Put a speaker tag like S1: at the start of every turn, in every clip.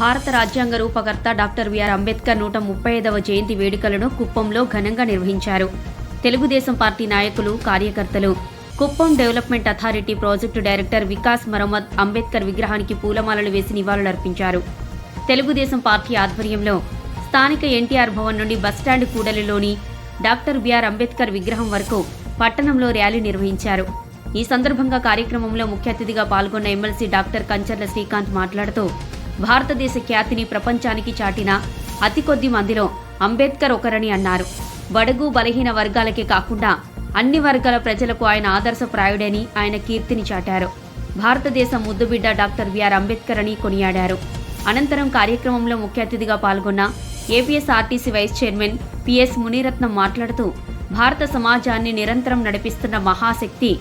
S1: భారత రాజ్యాంగ రూపకర్త doctor B R Ambedkar నూట ముప్పై ఐదవ జయంతి వేడుకలను కుప్పంలో ఘనంగా నిర్వహించారు తెలుగుదేశం పార్టీ నాయకులు కార్యకర్తలు Kuppam development authority project director Vikas మరమ్మద్ అంబేద్కర్ విగ్రహానికి పూలమాలలు వేసి నివాళులర్పించారు తెలుగుదేశం పార్టీ ఆధ్వర్యంలో స్థానిక ఎన్టీఆర్ భవన్ నుండి బస్టాండ్ కూడలిలోని డాక్టర్ బిఆర్ అంబేద్కర్ విగ్రహం వరకు పట్టణంలో ర్యాలీ నిర్వహించారు ఈ సందర్భంగా కార్యక్రమంలో ముఖ్య అతిథిగా పాల్గొన్న ఎమ్మెల్సీ డాక్టర్ కంచర్ల శ్రీకాంత్ మాట్లాడుతూ భారతదేశ ఖ్యాతిని ప్రపంచానికి చాటిన అతి కొద్ది మందిలో అంబేద్కర్ ఒకరని అన్నారు బడుగు బలహీన వర్గాలకే కాకుండా అన్ని వర్గాల ప్రజలకు ఆయన ఆదర్శప్రాయుడని ఆయన కీర్తిని చాటారు భారతదేశ ముద్దుబిడ్డ డాక్టర్ బిఆర్ అంబేద్కర్ అని కొనియాడారు అనంతరం కార్యక్రమంలో ముఖ్య అతిథిగా పాల్గొన్న APSRTC vice chairman P S Muniratnam మాట్లాడుతూ భారత సమాజాన్ని నిరంతరం నడిపిస్తున్న మహాశక్తి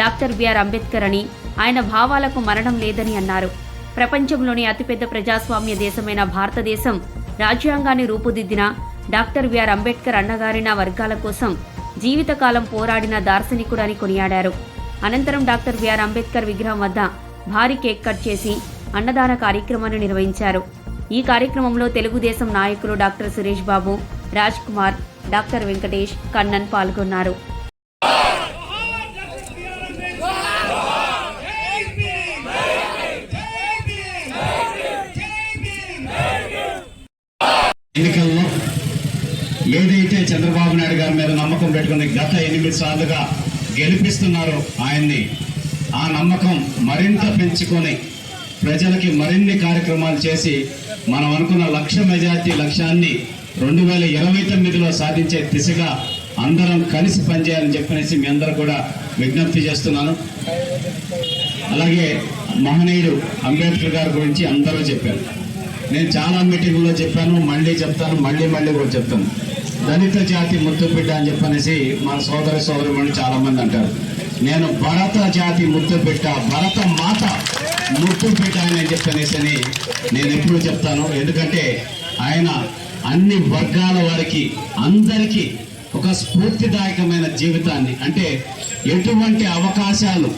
S1: డాక్టర్ బిఆర్ అంబేద్కర్ అని ఆయన భావాలకు మరణం లేదని అన్నారు ప్రపంచంలోని అతిపెద్ద ప్రజాస్వామ్య దేశమైన భారతదేశం రాజ్యాంగాన్ని రూపుదిద్దిన డాక్టర్ విఆర్ అంబేద్కర్ అన్నగారిన వర్గాల కోసం జీవితకాలం పోరాడిన దార్శనికుడని కొనియాడారు అనంతరం డాక్టర్ బిఆర్ అంబేద్కర్ విగ్రహం వద్ద భారీ కేక్ కట్ చేసి అన్నదాన కార్యక్రమాన్ని నిర్వహించారు ఈ కార్యక్రమంలో తెలుగుదేశం నాయకులు డాక్టర్ సురేష్ బాబు రాజ్ కుమార్ డాక్టర్ వెంకటేష్ కన్నన్ పాల్గొన్నారు
S2: గత ఎనిమిది సార్లుగా గెలిపిస్తున్నారు ఆయన్ని ఆ నమ్మకం మరింత పెంచుకొని ప్రజలకి మరిన్ని కార్యక్రమాలు చేసి మనం అనుకున్న లక్ష మెజార్టీ లక్ష్యాన్ని రెండు వేల ఇరవై తొమ్మిదిలో సాధించే దిశగా అందరం కలిసి పనిచేయాలని చెప్పనేసి మీ అందరూ కూడా విజ్ఞప్తి చేస్తున్నాను అలాగే మహనీయుడు అంబేద్కర్ గారి గురించి అందరూ చెప్పారు నేను చాలా మీటింగ్లో చెప్పాను మళ్ళీ చెప్తాను మళ్ళీ మళ్ళీ కూడా చెప్తాను దళిత జాతి ముద్దుబిడ్డ అని చెప్పనేసి మన సోదర సోదరులు చాలా మంది అంటారు నేను భరత జాతి ముద్దుబిడ్డ భరత మాత బిడ్డ అని చెప్పనేసి అని నేను ఎప్పుడు చెప్తాను ఎందుకంటే ఆయన అన్ని వర్గాల వారికి అందరికీ ఒక స్ఫూర్తిదాయకమైన జీవితాన్ని అంటే ఎటువంటి అవకాశాలు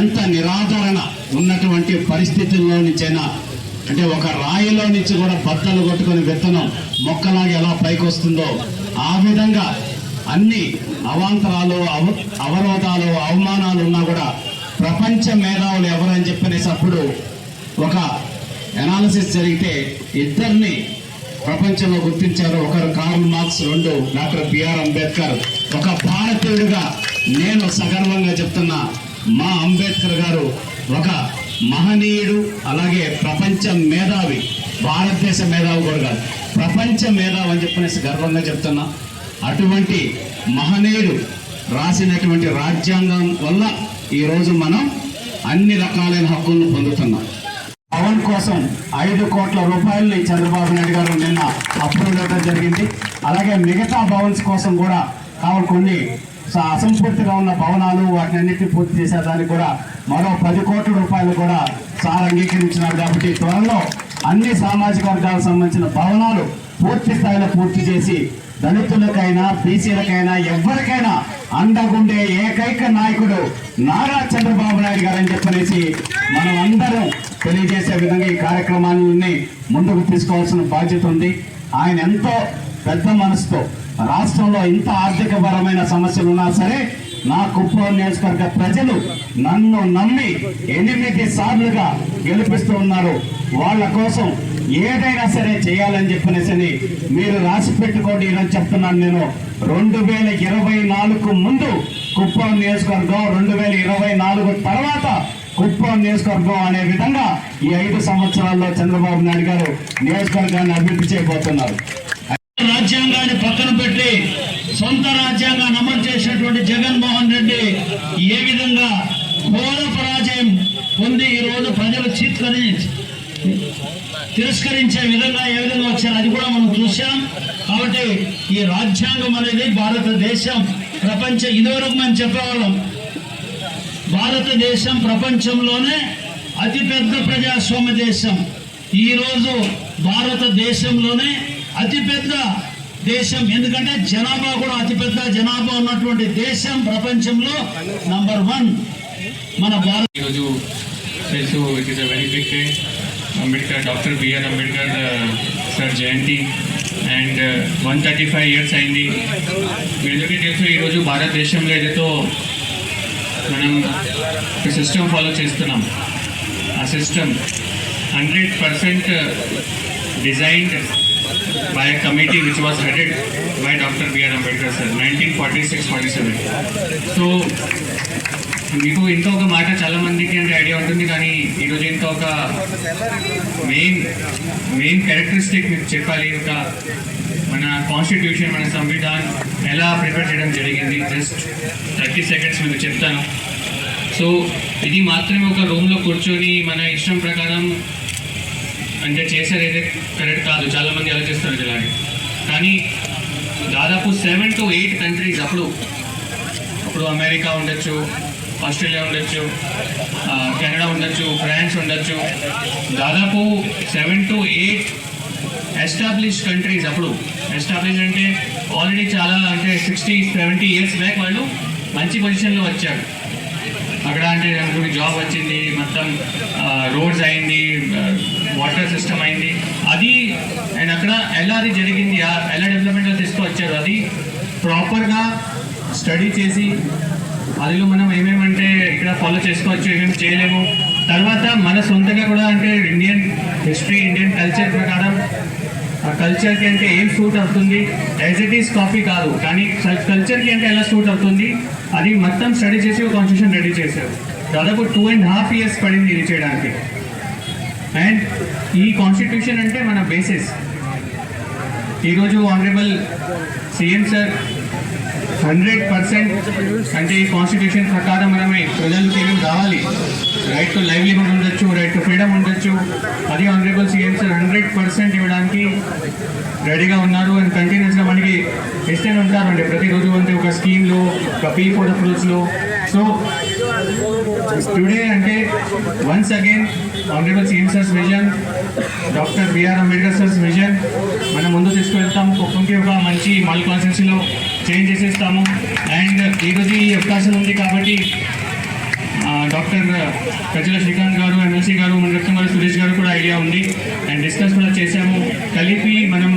S2: ఎంత నిరాదరణ ఉన్నటువంటి పరిస్థితుల్లో నుంచైనా అంటే ఒక రాయిలో నుంచి కూడా బట్టలు కొట్టుకుని విత్తనం మొక్కలాగా ఎలా పైకి వస్తుందో ఆ విధంగా అన్ని అవాంతరాలు అవ అవరోధాలు అవమానాలు ఉన్నా కూడా ప్రపంచ మేధావులు ఎవరని చెప్పనేసి అప్పుడు ఒక ఎనాలిసిస్ జరిగితే ఇద్దరిని ప్రపంచంలో గుర్తించారు ఒకరు కార్ల్ మార్క్స్ రెండు డాక్టర్ బిఆర్ అంబేద్కర్ ఒక భారతీయుడిగా నేను సగర్వంగా చెప్తున్నా మా అంబేద్కర్ గారు ఒక మహనీయుడు అలాగే ప్రపంచ మేధావి భారతదేశ మేధావి కూడా కాదు ప్రపంచ మేధావు అని చెప్పనేసి గర్వంగా చెప్తున్నా అటువంటి మహనీయుడు రాసినటువంటి రాజ్యాంగం వల్ల ఈరోజు మనం అన్ని రకాలైన హక్కులను పొందుతున్నాం పవన్ కోసం ఐదు కోట్ల రూపాయలని చంద్రబాబు నాయుడు గారు నిన్న అప్రూవ్ ఇవ్వడం జరిగింది అలాగే మిగతా భవన్స్ కోసం కూడా కావాలి కొన్ని అసంపూర్తిగా ఉన్న భవనాలు వాటిని అన్నింటినీ పూర్తి చేసేదానికి కూడా మరో పది కోట్ల రూపాయలు కూడా సార్ అంగీకరించినారు కాబట్టి త్వరలో అన్ని సామాజిక వర్గాలకు సంబంధించిన భవనాలు పూర్తి స్థాయిలో పూర్తి చేసి దళితులకైనా బీసీలకైనా ఎవరికైనా అండగుండే ఏకైక నాయకుడు నారా చంద్రబాబు నాయుడు గారు అని చెప్పనేసి మనం అందరం తెలియజేసే విధంగా ఈ కార్యక్రమాన్ని ముందుకు తీసుకోవాల్సిన బాధ్యత ఉంది ఆయన ఎంతో పెద్ద మనసుతో రాష్ట్రంలో ఇంత ఆర్థికపరమైన సమస్యలు ఉన్నా సరే నా కుప్పం నియోజకవర్గ ప్రజలు నన్ను నమ్మి ఎనిమిది సార్లుగా గెలిపిస్తూ ఉన్నారు వాళ్ళ కోసం ఏదైనా సరే చేయాలని చెప్పనేసి మీరు రాసి పెట్టుకోండి అని చెప్తున్నాను నేను రెండు వేల ఇరవై నాలుగు ముందు కుప్పం నియోజకవర్గం రెండు వేల ఇరవై నాలుగు తర్వాత కుప్పం నియోజకవర్గం అనే విధంగా ఈ ఐదు సంవత్సరాల్లో చంద్రబాబు నాయుడు గారు నియోజకవర్గాన్ని అభివృద్ధి చేయబోతున్నారు రాజ్యాంగాన్ని పక్కన పెట్టి సొంత రాజ్యాంగాన్ని అమలు ఉన్నటువంటి జగన్మోహన్ రెడ్డి ఏ విధంగా ఘోర పరాజయం పొంది రోజు ప్రజలు చిత్కరి తిరస్కరించే విధంగా ఏ విధంగా వచ్చారు అది కూడా మనం చూసాం కాబట్టి ఈ రాజ్యాంగం అనేది భారతదేశం ప్రపంచ ఇదివరకు మనం చెప్పేవాళ్ళం భారతదేశం ప్రపంచంలోనే అతిపెద్ద ప్రజాస్వామ్య దేశం ఈరోజు భారతదేశంలోనే అతిపెద్ద దేశం ఎందుకంటే జనాభా కూడా అతిపెద్ద జనాభా ఉన్నటువంటి దేశం ప్రపంచంలో నంబర్ వన్ మన భారత
S3: ఈరోజు a very big day Ambedkar doctor B R Ambedkar uh, sir Jayanti and one thirty five years అయింది మీ తెలుసు ఈరోజు భారతదేశంలో ఏదైతే మనం సిస్టమ్ ఫాలో చేస్తున్నాం ఆ system hundred percent designed by committee which was committee by doctor B R by sir nineteen forty six forty seven so మీకు ఇంకా ఒక మాట చాలామందికి అంటే ఐడియా ఉంటుంది కానీ ఈరోజు ఇంకా ఒక మెయిన్ మెయిన్ క్యారెక్టరిస్టిక్ మీకు చెప్పాలి ఒక మన కాన్స్టిట్యూషన్ మన సంవిధాన్ ఎలా ప్రిపేర్ చేయడం జరిగింది జస్ట్ థర్టీ సెకండ్స్ మీకు చెప్తాను సో ఇది మాత్రమే ఒక రూమ్లో కూర్చొని మన ఇష్టం ప్రకారం అంటే చేసేది అయితే కరెక్ట్ కాదు చాలా మంది ఆలోచిస్తారు ఇలాంటి కానీ దాదాపు సెవెన్ టు ఎయిట్ కంట్రీస్ అప్పుడు అప్పుడు అమెరికా ఉండొచ్చు ఆస్ట్రేలియా ఉండొచ్చు కెనడా ఉండొచ్చు ఫ్రాన్స్ ఉండొచ్చు దాదాపు seven to eight establish countries అప్పుడు ఎస్టాబ్లిష్ అంటే ఆల్రెడీ చాలా అంటే సిక్స్టీ సెవెంటీ ఇయర్స్ బ్యాక్ వాళ్ళు మంచి పొజిషన్లో వచ్చారు అక్కడ అంటే జాబ్ వచ్చింది మొత్తం రోడ్స్ అయింది వాటర్ సిస్టమ్ అయింది అది అండ్ అక్కడ ఎలా అది జరిగింది ఎలా డెవలప్మెంట్ తీసుకువచ్చారు అది ప్రాపర్గా స్టడీ చేసి అదిలో మనం ఏమేమంటే ఇక్కడ ఫాలో చేసుకోవచ్చు ఏమేమి చేయలేము తర్వాత మన సొంతంగా కూడా అంటే ఇండియన్ హిస్టరీ ఇండియన్ కల్చర్ ప్రకారం ఆ కల్చర్కి అంటే ఏం సూట్ అవుతుంది యాజ్ ఇట్ ఈస్ కాపీ కాదు కానీ కల్చర్కి అంటే ఎలా సూట్ అవుతుంది అది మొత్తం స్టడీ చేసి ఒక కాన్స్టిట్యూషన్ రెడీ చేశారు దాదాపు టూ అండ్ హాఫ్ ఇయర్స్ పడింది ఇది చేయడానికి అండ్ ఈ కాన్స్టిట్యూషన్ అంటే మన బేసిస్ ఈరోజు honourable CM sir hundred percent అంటే ఈ కాన్స్టిట్యూషన్ ప్రకారం మనమే ప్రజలు ఏమి రావాలి రైట్ టు లైవ్లీహుడ్ ఉండొచ్చు రైట్ టు ఫ్రీడమ్ ఉండొచ్చు అది honourable CM sir hundred percent ఇవ్వడానికి రెడీగా ఉన్నారు అండ్ కంటిన్యూస్గా మనకి ఇస్తూనే ఉంటారండి ప్రతిరోజు అంటే ఒక స్కీమ్లో ఒక పీ ఫోర్ ఫ్రూట్స్లో సో టుడే అంటే once again honourable CM sir's vision doctor B R Ambedkar sir's vision మనం ముందు తీసుకువెళ్తాం కుప్పంకి ఒక మంచి మల్ కాన్స్టిట్యూన్సీలో చేంజ్ చేసేస్తాము అండ్ ఈరోజు ఈ అవకాశం ఉంది కాబట్టి డాక్టర్ ప్రజల శ్రీకాంత్ గారు ఎమ్మెల్సీ గారు రక్తం గారు సురేష్ గారు కూడా ఐడియా ఉంది అండ్ డిస్కస్ కూడా చేశాము కలిపి మనం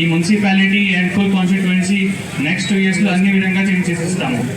S3: ఈ municipality and full constituency next two ఇయర్స్లో అన్ని విధంగా చేంజ్ చేసేస్తాము